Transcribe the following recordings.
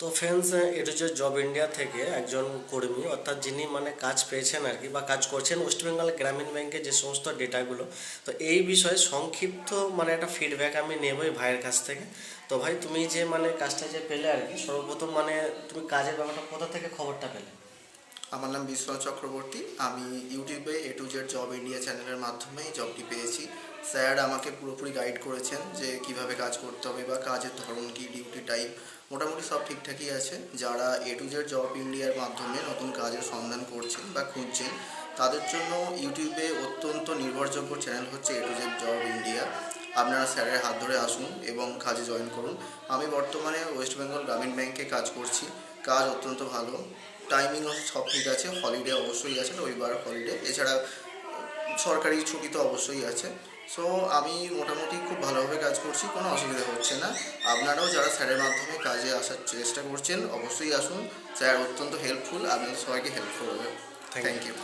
তো ফ্রেন্ডস এটা হচ্ছে জব ইন্ডিয়া থেকে একজন কর্মী, অর্থাৎ যিনি মানে কাজ পেয়েছেন আর কি বা কাজ করছেন ওয়েস্ট বেঙ্গল গ্রামীণ ব্যাংকে যে সমস্ত ডেটাগুলো তো এই বিষয়ে সংক্ষিপ্ত মানে একটা ফিডব্যাক আমি নেবই ভাইয়ের কাছ থেকে। তো ভাই, তুমি যে মানে কাজটা যে পেলে আর কি, সর্বপ্রথম মানে তুমি কাজের ব্যাপারটা কোথা থেকে খবরটা পেলে? আমার নাম বিশ্বনাথ চক্রবর্তী। আমি ইউটিউবে A to Z job India চ্যানেলের মাধ্যমে জবটি পেয়েছি। স্যার আমাকে পুরোপুরি গাইড করেছেন যে কীভাবে কাজ করতে হবে বা কাজের ধরন কি ডিউটি টাইপ মোটামুটি সব ঠিকঠাকই আছে। যারা এ টু জেড জব ইন্ডিয়ার মাধ্যমে নতুন কাজের সন্ধান করছেন বা খুঁজছেন, তাদের জন্য ইউটিউবে অত্যন্ত নির্ভরযোগ্য চ্যানেল হচ্ছে A to Z job India আপনারা স্যারের হাত ধরে আসুন এবং কাজে জয়েন করুন। আমি বর্তমানে ওয়েস্ট বেঙ্গল গ্রামীণ ব্যাংকে কাজ করছি। কাজ অত্যন্ত ভালো। টাইমিংও সব ঠিক আছে হলিডে অবশ্যই আছে রবিবার হলিডে এছাড়া সরকারি ছুটি তো অবশ্যই আছে। সো আমি মোটামুটি খুব ভালোভাবে কাজ করছি কোনো অসুবিধা হচ্ছে না। আপনারাও যারা স্যারের মাধ্যমে কাজে আসার চেষ্টা করছেন অবশ্যই আসুন। স্যার অত্যন্ত হেল্পফুল আপনাদের সবাইকে হেল্প করবে। থ্যাংক ইউ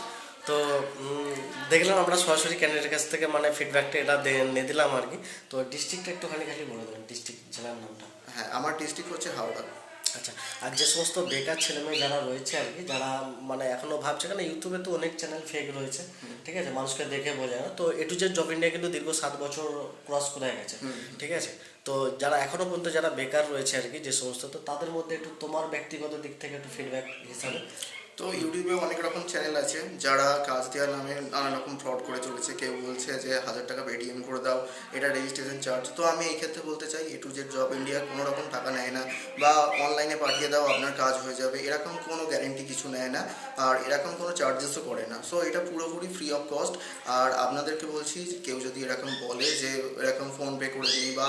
তো দেখলাম আমরা সরাসরি ক্যান্ডিডেটের কাছ থেকে মানে ফিডব্যাকটা এটা নিয়ে দিলাম আর কি। তো ডিস্ট্রিক্টটা একটুখানি খালি বলে দেবেন ডিস্ট্রিক্ট জেলার নামটা। হ্যাঁ আমার ডিস্ট্রিক্ট হচ্ছে হাওড়া। আচ্ছা আর যে সমস্ত বেকার ছেলেমেয়ে যারা রয়েছে আর কি যারা মানে এখনও ভাবছে কেন ইউটিউবে তো অনেক চ্যানেল ফেক রয়েছে ঠিক আছে মানুষকে দেখে বোঝায় না তো এটু যে জব ইন্ডিয়া কিন্তু দীর্ঘ সাত বছর ক্রস করে গেছে ঠিক আছে তো যারা এখনও পর্যন্ত যারা বেকার রয়েছে আর কি যে সমস্ত তো তাদের মধ্যে একটু তোমার ব্যক্তিগত দিক থেকে একটু ফিডব্যাক হিসাবে তো ইউটিউবে অনেক রকম চ্যানেল আছে, যারা কাজ দেওয়ার নামে নানা রকম ফ্রড করে চলেছে। কেউ বলছে যে হাজার টাকা পেটিএম করে দাও, এটা রেজিস্ট্রেশন চার্জ তো আমি এই ক্ষেত্রে বলতে চাই A to Z job India কোনো রকম টাকা নেয় না, বা অনলাইনে পাঠিয়ে দাও, আপনার কাজ হয়ে যাবে। এরকম কোনো গ্যারেন্টি কিছু নেয় না, আর এরকম কোনো চার্জেসও করে না। সো এটা পুরোপুরি ফ্রি অফ কস্ট আর আপনাদেরকে বলছি, কেউ যদি এরকম বলে যে এরকম ফোন পে করে দিন বা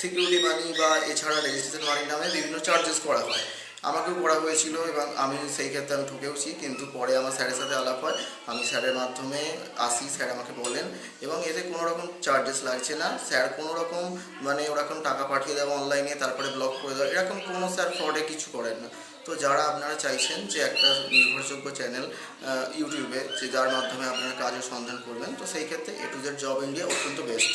সিকিউরিটি মানি বা, এছাড়া রেজিস্ট্রেশন মানির নামে বিভিন্ন চার্জেস করা হয়। আমাকেও করা হয়েছিল এবং আমি সেই ক্ষেত্রে আমি ঠকেওছি কিন্তু পরে আমার স্যারের সাথে আলাপ হয়। আমি স্যারের মাধ্যমে আসি, স্যার আমাকে বলেন। এবং এতে কোনো রকম চার্জেস লাগছে না। স্যার কোনো রকম মানে ওরকম টাকা পাঠিয়ে দেওয়া অনলাইনে তারপরে ব্লক করে দেওয়া, এরকম কোনো স্যার ফ্রডে কিছু করেন না। তো যারা আপনারা চাইছেন যে একটা নির্ভরযোগ্য চ্যানেল ইউটিউবে যে যার মাধ্যমে আপনারা কাজের সন্ধান করবেন, তো সেই ক্ষেত্রে A to Z job India অত্যন্ত বেস্ট